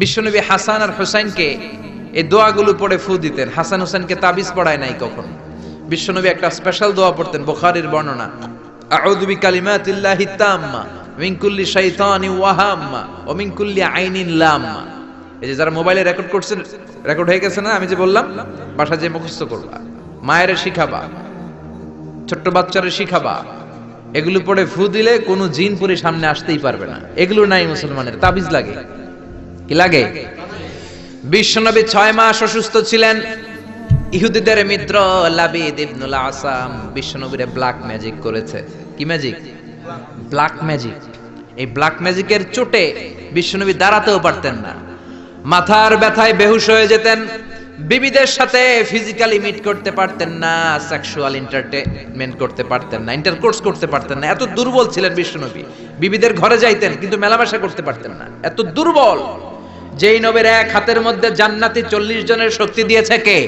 বিশ্বনবী হাসান আর হোসাইনকে এই দোয়াগুলো পড়ে ফু দিতেন। হাসান হোসেনকে তাবিজ পড়ায় নাই কখন? বিশ্বনবী একটা স্পেশাল দোয়া পড়তেন, বুখারীর বর্ণনা। আউযু বিকালিমাতিল্লাহি তাম্মা, মিন কুল্লি শাইতানি ওয়াহাম্মা, ওয়া মিন কুল্লি আইনিন লাম্মা। এই যে যারা মোবাইলে রেকর্ড করছেন রেকর্ড হয়ে গেছে না? আমি যে বললাম, বাসা যে মুখস্থ করবা, মায়ের শিখাবা, ছোট্ট বাচ্চারে শিখাবা, এগুলো পড়ে ফু দিলে কোনো জিন পুরি সামনে আসতেই পারবে না। এগুলো নাই মুসলমানের, তাবিজ লাগে। কি লাগে? বিশ্বনবী ছয় মাস অসুস্থ ছিলেন। ইহুদিদের মিত্র লাবিদ ইবনুল আসাম বিশ্বনবীরে ব্ল্যাক ম্যাজিক করেছে। কি ম্যাজিক ব্ল্যাক ম্যাজিক এই ব্ল্যাক ম্যাজিকের চোটে বিশ্বনবী দাঁড়াতেও পারতেন না। মাথার ব্যথায় বেহুশ হয়ে যেতেন। বিবিদের সাথে ফিজিক্যালি মিট করতে পারতেন না সেক্সুয়াল এন্টারটেনমেন্ট করতে পারতেন না ইন্টারকোর্স করতে পারতেন না। এত দুর্বল ছিলেন বিশ্বনবী। বিবিদের ঘরে যাইতেন, কিন্তু মেলামেশা করতে পারতেন না। এত দুর্বল। যেই নবীর এক হাতের মধ্যে জান্নাতি চল্লিশ জনের শক্তি দিয়েছে কে?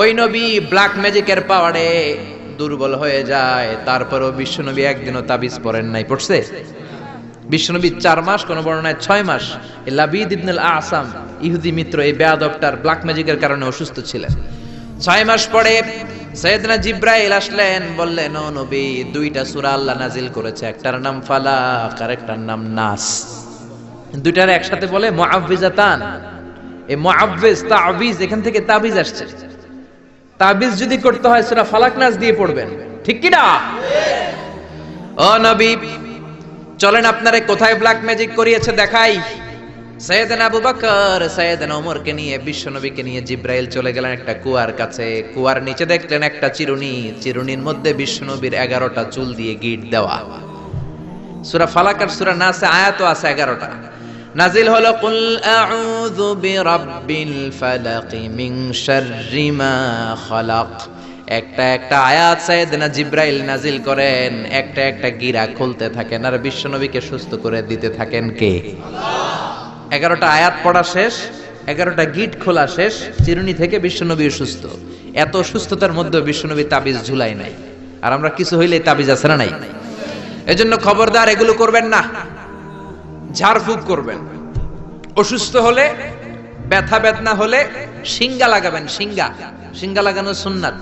ওই নবী ব্ল্যাক ম্যাজিকের পাওয়ারে দুর্বল হয়ে যায়। তারপরও বিশ্বনবী একদিনও তাবিজ পড়েন নাই, পড়ছে? বিশ্বনবী চার মাস, কোন বর্ণনায় ছয় মাস লাবিদ ইবনুল আসাম, ইহুদি মিত্র, এই বেয়াদবটার ব্ল্যাক ম্যাজিকের কারণে অসুস্থ ছিলেন। ছয় মাস পরে সৈয়দনা জিব্রাইল আসলেন, বললেন নবী, দুইটা সূরা আল্লাহ নাজিল করেছে, একটার নাম ফালাক আর একটার নাম নাস। দুইটার একসাথে বলে মুআব্বিজাতান এই মুআব্বিজ তাবিজ, এখান থেকে তাবিজ আসছে। তাবিজ যদি করতে হয় সূরা ফালাক নাস দিয়ে পড়বেন। ঠিক কি না ও নবী, চলেন আপনারে কোথায় ব্ল্যাক ম্যাজিক করিয়েছে দেখাই। সৈয়দনা আবু বকর, সৈয়দনা ওমরকে নিয়ে, বিশ্বনবীকে নিয়ে জিব্রাইল চলে গেলেন একটা কুয়ার কাছে। কুয়ার নিচে দেখলেন একটা চিরুনি। চিরুনির মধ্যে বিশ্বনবীর এগারোটা চুল দিয়ে গিট দেওয়া। সূরা ফালাক আর সূরা নাসে আয়াত আছে এগারোটা। নাজিল হলো, কুল আউযু বিরাব্বিল ফালাক মিন শাররি মা খালাক। একটা একটা আয়াত সাইয়েদনা জিব্রাইল নাজিল করেন, একটা একটা গিরা খুলতে থাকেন, আর বিশ্বনবীকে সুস্থ করে দিতে থাকেন কে? এগারোটা আয়াত পড়া শেষ, এগারোটা গিট খোলা শেষ, চিরুনি থেকে বিশ্বনবী সুস্থ। এত সুস্থতার মধ্যে বিশ্বনবী তাবিজ ঝুলাই নাই। আর আমরা কিছু হইলে তাবিজ আছে না নাই? এজন্য খবরদার এগুলো করবেন না। ঝাড়ফুঁক করবেন। অসুস্থ হলে, ব্যথা বেদনা হলে সিঙ্গা লাগাবেন, সিঙ্গা। সিঙ্গা লাগানো সুন্নাত।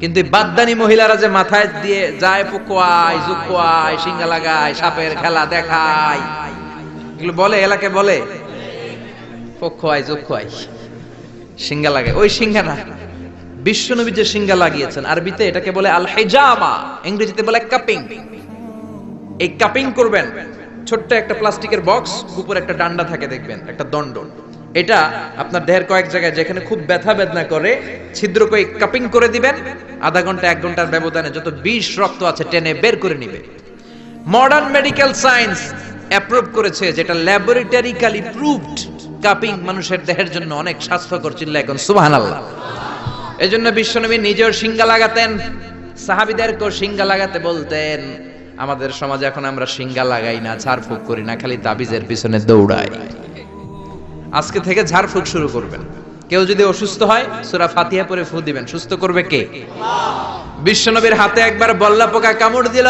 কিন্তু বাদদানি মহিলারা যে মাথায় দিয়ে যায় পুকুয়ায় জুকুয়ায়, সিঙ্গা লাগায়, সাপের খেলা দেখায়। এগুলো বলে, এলাকে বলে? পক্ষয় জুকুয়ায়। সিঙ্গা লাগে। ওই সিঙ্গা না। বিশ্বনবী যে সিঙ্গা লাগিয়েছেন, আরবিতে এটাকে বলে আল হেজামা ইংরেজিতে বলে কাপিং। এই কাপিং করবেন। ছোট্ট একটা প্লাস্টিকের বক্স, উপরে একটা ডান্ডা থাকে, দেখবেন, একটা দণ্ড এটা আপনার দেহের কয়েক জায়গায় যেখানে খুব ব্যথা বেদনা করে, ছিদ্র করে কাপিং করে দিবেন, আধা ঘণ্টা, এক ঘণ্টার ব্যবধানে যত বিষ রক্ত আছে টেনে বের করে নিবে। মডার্ন মেডিকেল সায়েন্স অ্যাপ্রুভ করেছে যেটা ল্যাবরেটরিক্যালি প্রুভড কাপিং মানুষের দেহের জন্য অনেক স্বাস্থ্যকর চিল্লা এখন, সুবহানাল্লাহ। এই জন্য বিশ্বনবী নিজেও সিঙ্গা লাগাতেন, সাহাবিদেরকেও সিঙ্গা লাগাতে বলতেন আমাদের সমাজে এখন আমরা সিঙ্গা লাগাই না, ঝাড়ফুঁক করি না, খালি তাবিজের পিছনে দৌড়াই। আজকে থেকে ঝাড়ফুঁক শুরু করবেন। কেউ যদি অসুস্থ হয়, সুরা ফাতিহা পরে ফু দিবেন। সুস্থ করবে কে? বিশ্বনবীর হাতে একবার বল্লা পোকা কামড় দিল,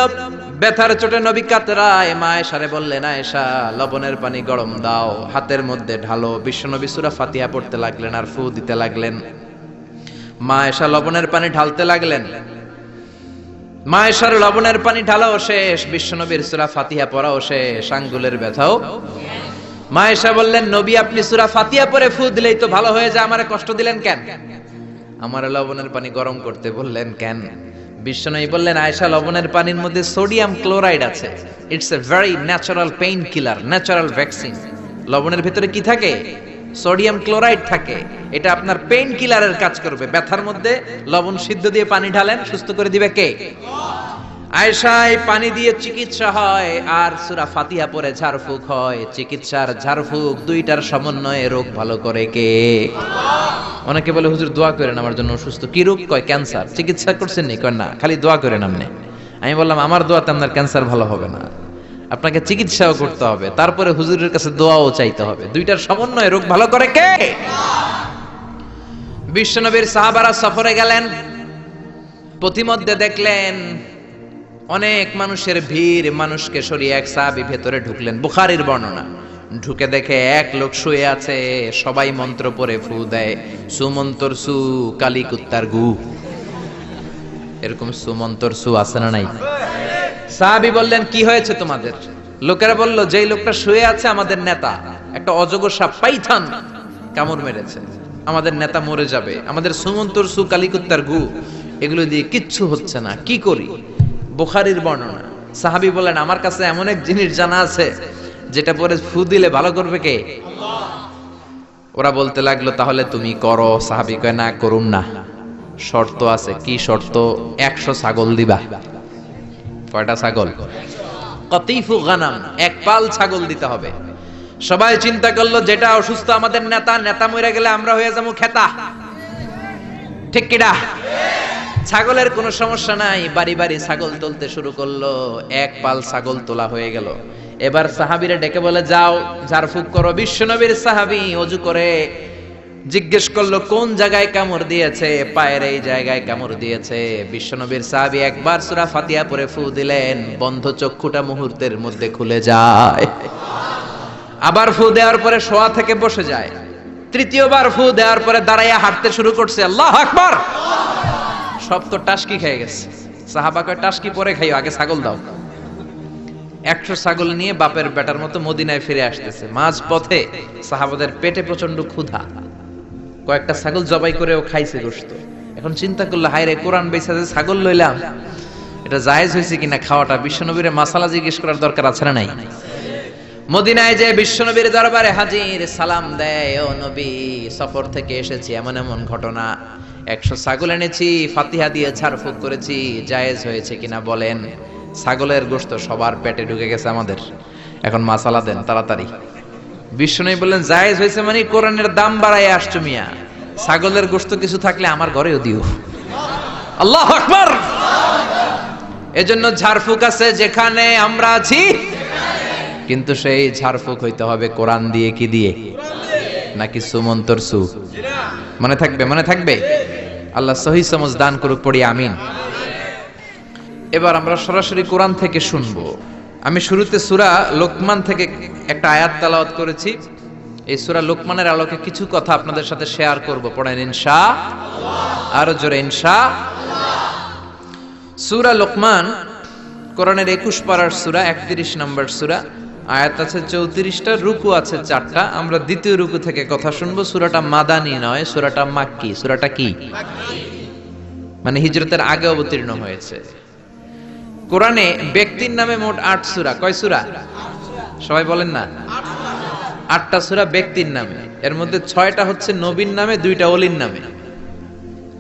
ব্যথার চোটে নবী কাতরায় মা এসারে বললেন, আয়েশা, লবণের পানি গরম দাও, হাতের মধ্যে ঢালো। বিশ্বনবী সুরা ফাতিহা পড়তে লাগলেন আর ফু দিতে লাগলেন। মা এসা লবণের পানি ঢালতে লাগলেন। মা এসার লবণের পানি ঢালাও শেষ, বিশ্বনবীর সূরা ফাতিহা পড়াও শেষ, আঙ্গুলের ব্যথাও। মায়েশা বললেন, নবী, আপনি সূরা ফাতিহা পরে ফু দিলেই তো ভালো হয়ে যায়, আমারে কষ্ট দিলেন কেন? আমার লবণের পানি গরম করতে বললেন, কেন? বিশ্বনবী বললেন, আয়েশা, লবণের পানির মধ্যে সোডিয়াম ক্লোরাইড আছে। It's a very natural pain killer natural vaccine লবণের ভিতরে কি থাকে? সোডিয়াম ক্লোরাইড থাকে। এটা আপনার পেইন কিলারের কাজ করবে। ব্যথার মধ্যে লবণ সিদ্ধ দিয়ে পানি ঢালেন, সুস্থ করে দিবে কে? আয়েশায় পানি দিয়ে চিকিৎসা হয়, আর সুরা পরে ঝাড়ফুঁক হয়। চিকিৎসার ঝাড়ফুঁক দুইটার সমন্বয়ে রোগ ভালো করে কে? অনেকে বলে, হুজুর, দোয়া করেন, আমার জন্য অসুস্থ। কি রোগ? কয়, ক্যান্সার। চিকিৎসা করছেন নি? কয়, না, খালি দোয়া করেন আপনি। আমি বললাম, আমার দোয়াতে আপনার ক্যান্সার ভালো হবে না। আপনাকে চিকিৎসাও করতে হবে, তারপরে হুজুরের কাছে দোয়াও চাইতে হবে। দুইটার সমন্বয়ে রোগ ভালো করে কে? বিশ্বনবীর সাহাবারা সফরে গেলেন প্রতিমধ্যে দেখলেন অনেক মানুষের ভিড়, মানুষকে সরিয়ে এক সাহাবি ভেতরে ঢুকলেন, বুখারির বর্ণনা। ঢুকে দেখে এক লোক শুয়ে আছে, সবাই মন্ত্র পরে ফু দেয়, সুমন্তর সু কালী কুত্তার গু। এরকম সুমন্তর সু আছে না নাই? সাহাবি বললেন, কি হয়েছে তোমাদের? লোকেরা বলল, যেই লোকটা শুয়ে আছে আমাদের নেতা, একটা অজগর সাপ পাইথান কামড় মেরেছে। আমাদের নেতা মরে যাবে। আমাদের সুমন্তর সু কালিকুত্তার গু। এগুলো দিয়ে কিচ্ছু হচ্ছে না। কি করি? বুখারির বর্ণনা। সাহাবি বলেন আমার কাছে এমন এক জিনিস জানা আছে, যেটা পরে ফু দিলে ভালো করবে কে? ওরা বলতে লাগল, তাহলে তুমি করো। সাহাবি কয়, না, করুম না। শর্ত আছে। কি শর্ত? একশো ছাগল দিবা। কয়টা ছাগল? কতিফু গানাম, এক পাল ছাগল দিতে হবে। সবাই চিন্তা করল, যেটা অসুস্থ আমাদের নেতা নেতা মরে গেলে আমরা হয়ে যাব খেতা। ঠিক কিনা ছাগলের কোনো সমস্যা নাই, বাড়ি বাড়ি ছাগল তুলতে শুরু করল, এক পাল ছাগল তোলা হয়ে গেল। এবার সাহাবিরা ডেকে বলে, যাও, ঝাড়ফুক করো। বিশ্বনবীর সাহাবি অজু করে জিজ্ঞেস করল, কোন জায়গায় কামড় দিয়েছে? পায়ের এই জায়গায় কামড় দিয়েছে। বিশ্বনবীর সাহাবি একবার সুরা ফাতিয়া পরে ফু দিলেন, বন্ধ চক্ষুটা মুহূর্তের মধ্যে খুলে যায়। আবার ফু দেওয়ার পরে শোয়া থেকে বসে যায়। তৃতীয়বার ফু দেওয়ার পরে দাঁড়াইয়া হাঁটতে শুরু করছে, আল্লাহ আকবার! সব তো টাসকি খেয়ে গেছে। সাহাবা কয়, টাসকি পরে খাইও, আগে ছাগল দাও। একশো ছাগল নিয়ে বাপের বেটার মতো মদিনায় ফিরে আসতেছে। মাঝ পথে সাহাবাদের পেটে প্রচণ্ড ক্ষুধা। কয়েকটা ছাগল জবাই করে ও খাইছে গোস্ত এখন চিন্তা করল, হায় রে, কোরআন বেসা যে ছাগল লইলাম, এটা জায়েজ হয়েছে কিনা খাওয়াটা? বিশ্বনবীরে মাসালা জিজ্ঞেস করার দরকার আছে না নাই? মদিনায় যে বিশ্বনবীর দরবারে হাজির সালাম দেয়, ও নবী, সফর থেকে এসেছি, এমন এমন ঘটনা। একশো ছাগল এনেছি, ফাতিহা দিয়ে ঝাড়ফুঁক করেছি, জায়েজ হয়েছে কিনা বলেন? ছাগলের গোস্ত সবার পেটে ঢুকে গেছে আমাদের। এখন মাসালা দেন, তাড়াতাড়ি। বিষ্ণু বললেন, জায়েজ হয়েছে মানে কোরআনের দাম বাড়ায় আসছো মিয়া। ছাগলের গোস্ত কিছু থাকলে আমার ঘরেও দিও। আল্লাহ আকবার। এজন্য ঝাড়ফুক আছে যেখানে আমরা আছি। কিন্তু সেই ঝাড়ফুক হইতে হবে কোরআন দিয়ে কি দিয়ে? নাকি সুমন্তর সু? মনে থাকবে মনে থাকবে? আল্লাহ সহি সমজ দান করুক, পড়ি, আমিন। এবার আমরা সরাসরি কোরআন থেকে শুনব। আমি শুরুতে সুরা লোকমান থেকে একটা আয়াত তালাওয়াত করেছি। এই সুরা লোকমানের আলোকে কিছু কথা আপনাদের সাথে শেয়ার করব। পড়েন, ইনশা আরও জোরে, ইনশা সুরা লোকমান, কোরআনের একুশ পাড়ার সুরা, একত্রিশ নম্বর সুরা। আয়াত আছে চৌত্রিশটা, রুকু আছে চারটা। আমরা দ্বিতীয় রুকু থেকে কথা শুনব। সুরাটা মাদানি নয়, সুরাটা মাক্কি। সুরাটা কি? মানে হিজরতের আগে অবতীর্ণ হয়েছে। কোরআনে ব্যক্তির নামে মোট আট সুরা। কয় সুরা? সবাই বলেন না। আটটা সুরা ব্যক্তির নামে। এর মধ্যে ছয়টা হচ্ছে নবীন নামে, দুইটা অলির নামে।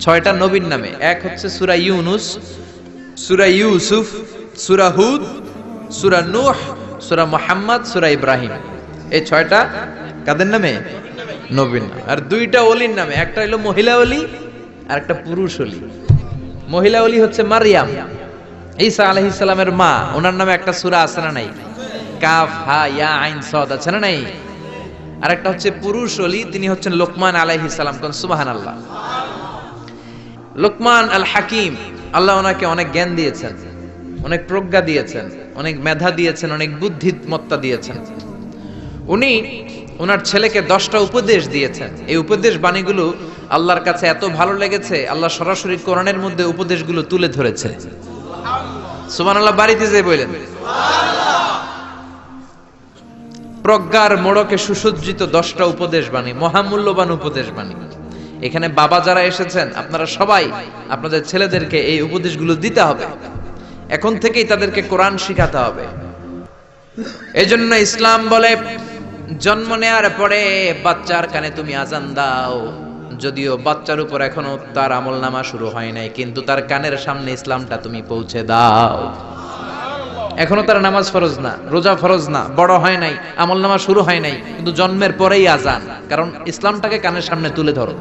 ছয়টা নবীন নামে। এক হচ্ছে সুরা ইউনুস, সুরা ইউসুফ, সুরা হুদ, সুরা নূহ, সুরা মোহাম্মদ, সুরা ইব্রাহিম। এই ছয়টা কাদের নামে? নবীন নামে। আর দুইটা অলির নামে। একটা হলো মহিলা অলি, আর একটা পুরুষ অলি। মহিলা অলি হচ্ছে মারিয়াম। ঈসা আলাইহিস সালামের মা, ওনার নামে একটা সূরা আছে না নাই? কাফ আইন, সদ আছে না নাই? আর একটা হচ্ছে পুরুষ তিনি হচ্ছেন লোকমান লোকমান আল হাকিম আল্লাহ ওনাকে অনেক জ্ঞান দিয়েছেন, অনেক প্রজ্ঞা দিয়েছেন, অনেক মেধা দিয়েছেন, অনেক দিয়েছেন। উনি ওনার ছেলেকে দশটা উপদেশ দিয়েছেন। এই উপদেশ বাণীগুলো আল্লাহর কাছে এত ভালো লেগেছে, আল্লাহ সরাসরি কোরআনের মধ্যে উপদেশগুলো তুলে ধরেছে। সুবহানাল্লাহ, বাড়িতে যে বললেন, প্রজ্ঞার মোড়কে সুসজ্জিত দশটা উপদেশ বাণী, মহামূল্যবান উপদেশ বাণী। এখানে বাবা যারা এসেছেন, আপনারা সবাই আপনাদের ছেলেদেরকে এই উপদেশগুলো দিতে হবে। এখন থেকেই তাদেরকে কোরআন শিখাতে হবে। এজন্য ইসলাম বলে, জন্ম নেয়ার পরে বাচ্চার কানে তুমি আজান দাও। যদিও বাচ্চার উপর এখনও তার আমল নামা শুরু হয় নাই, কিন্তু তার কানের সামনে ইসলামটা তুমি পৌঁছে দাও। এখনও তার নামাজ ফরজ না, রোজা ফরজ না, বড় হয় নাই আমল নামা শুরু হয় নাই, কিন্তু জন্মের পরেই আজান কারণ ইসলামটাকে কানের সামনে তুলে ধরো।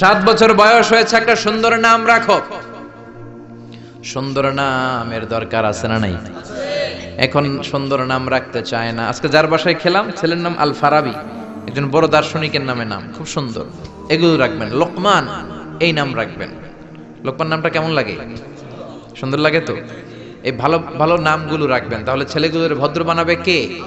সাত বছর বয়স হয়েছে, একটা সুন্দর নাম রাখো। সুন্দর নামের দরকার আছে না নাই? এখন সুন্দর নাম রাখতে চায় না। আজকে যার বাসায় খেলাম, ছেলের নাম আল ফারাবি একজন বড় দার্শনিকের নামে নাম, খুব সুন্দর। এগুলো রাখবেন। লোকমান, এই নাম রাখবেন। লোকমান নামটা কেমন লাগে? সুন্দর লাগে তো? এই ভালো ভালো নামগুলো রাখবেন। তাহলে ছেলেগুলোর ভদ্র বানাবে কে?